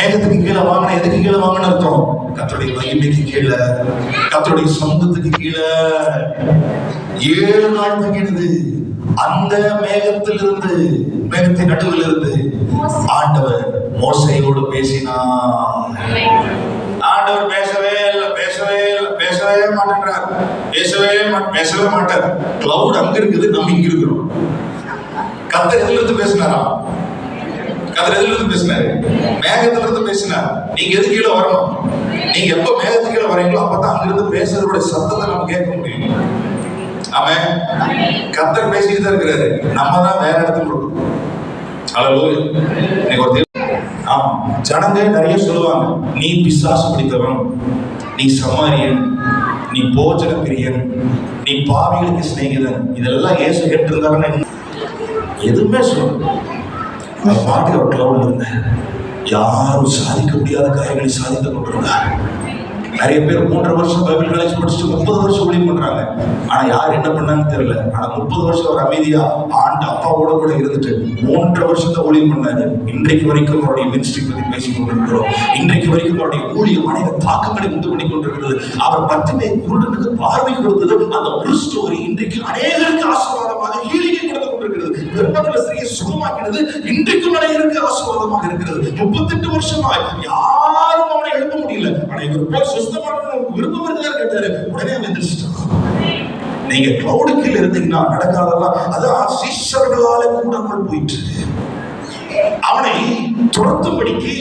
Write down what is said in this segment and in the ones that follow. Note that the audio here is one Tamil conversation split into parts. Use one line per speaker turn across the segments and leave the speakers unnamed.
மேகத்துக்கு கீழே வாங்கின எதுக்கு கீழே வாங்கின அர்த்தம்? கத்தோடைய மகிமைக்கு கீழே கத்தோடைய சொந்தத்துக்கு கீழே. ஏழு நாள் தங்கினது அந்த மேகத்திலிருந்து மேகத்தின் நடுவில் இருந்து ஆண்டவர் மோசையோடு பேசினார். ஆண்டவர் பேசவே இல்லை பேசவே இல்லை பேசவே மாட்டேங்கிறார் பேசவே பேசவே மாட்டார். கிளவுட் அங்க இருக்குது நம்ம இங்க இருக்கிறோம். கத்தர் எதுல இருந்து பேசினாரா? கதிர எதுல இருந்து பேசினாரு? மேகத்துல இருந்து பேசினார். நீங்க எது கீழே வரணும் நீங்க எப்ப மேகத்துக்கு கீழே வரீங்களோ அப்பதான் அங்கிருந்து பேசுறதோட சத்தத்தை நம்ம கேட்க முடியும். அவன் கத்தர் பேசிட்டு தான் இருக்கிறாரு. நம்ம தான் வேற இடத்துல இருக்கோம் அளவு இன்னைக்கு ஒரு ஆமா. ஜனங்க நிறைய சொல்லுவாங்க நீ பிசாசு பிடித்தவன் நீ சமாரியன் நீ போஜன பிரியன் நீ பாவிகளுக்கு சிநேகிதன். இதெல்லாம் ஏசு கேட்டிருந்தாருன்னு எதுவுமே சொல்ல அவர் பாட்டுக்கு ஒரு கிளவுட்ல இருந்தேன் யாரும் சாதிக்க முடியாத காரியங்களை சாதித்து கொண்டிருந்தார். நிறைய பேர் மூன்றரை வருஷம் பைபிள் காலேஜ் படிச்சுட்டு முப்பது வருஷம் ஒளி பண்றாங்க. ஆனா யார் என்ன பண்ணாங்கன்னு தெரியல. ஆனா முப்பது வருஷம் ஒரு அமைதியா ஆண்டு அப்பாவோட கூட இருந்துட்டு மூன்றரை வருஷத்தை ஊழியம் பண்ணாரு. இன்றைக்கு வரைக்கும் அவருடைய மினிஸ்ட்ரி பத்தி பேசி கொண்டிருக்கிறோம். இன்றைக்கு வரைக்கும் அவருடைய ஊழிய மனித தாக்கங்களை உண்டு பண்ணி கொண்டிருக்கிறது. அவர் பத்துமே குருடனுக்கு பார்வை கொடுத்தது அந்த ஒரு ஸ்டோரி இன்றைக்கு அநேகருக்கு ஆசீர்வாதமாக ஹீலிங்கை கொடுத்து கொண்டிருக்கிறது. பெருமக்கள் ஸ்திரியை சுகமாக்கினது இன்றைக்கும் அநேகருக்கு ஆசீர்வாதமாக இருக்கிறது. முப்பத்தெட்டு வருஷமாய் யாரும் அவனை எழுப்ப முடியல. ஆனா இவர் போய் சுத்தமான விருப்பம் இருக்கிறார் கேட்டாரு? உடனே அவன் எந்திரிச்சிட்டான். நீங்க கிளவுடு கீழ இருந்தீங்கன்னா நடக்காதெல்லாம். அதான் சீஷர்களால கூடாமல் போயிட்டு அவனை துரத்தும்படிக்கு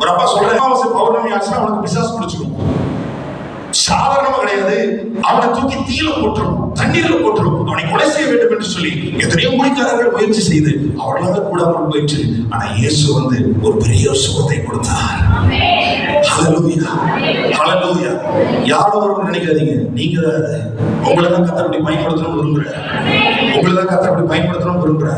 ஒரு அப்பா சொல்றேன் அமாவாசை பௌர்ணமி ஆச்சுன்னா அவனுக்கு பிசாசு பிடிச்சிடும். சாதாரணமா கிடையாது. அவனை தூக்கி தீயில போட்டுரும். தண்ணீர்ல சொல்லி எத்தனையோ மொழிக்காரர்கள் முயற்சி செய்து அவர்களால கூடாமல் போயிற்று. ஆனா இயேசு வந்து ஒரு பெரிய சுகத்தை கொடுத்தார். ஹalleluya ஒருவர் நினைக்காதீங்க. நீங்க உங்களை தான் கத்தர் அப்படி பயன்படுத்தணும்னு விரும்புற உங்களை தான் கத்தர் அப்படி பயன்படுத்தணும்னு விரும்புற